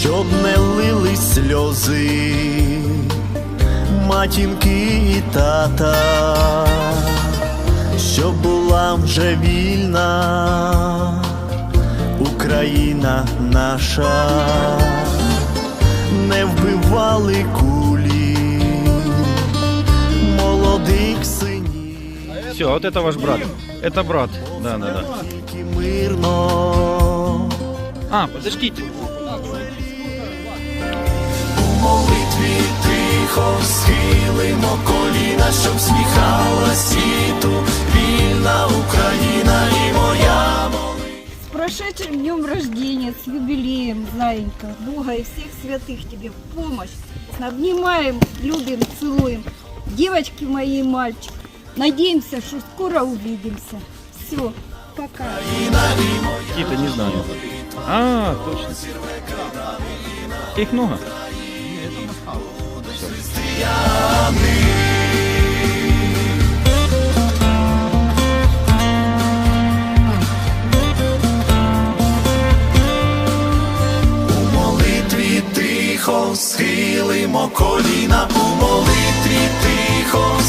Щоб не лили сльози матінки і тата, щоб була вже вільна Україна наша, Все, а вот это ваш брат. Это брат. Да, да, да. тільки мирно. А, подождите. У молитві тихо схилимо коліна, щоб сміхала світу, вільна Україна і моя молитва. С прошедшим днем рождения, с юбилеем, Заинька, Бога и всех святых тебе в помощь. Обнимаем, любим, целуем. Девочки мои и мальчик, надеемся, что скоро увидимся. Все, пока. Какие-то не знаю. А, точно. Их много? У молитві тихо схилимо коліна, у молитві тихо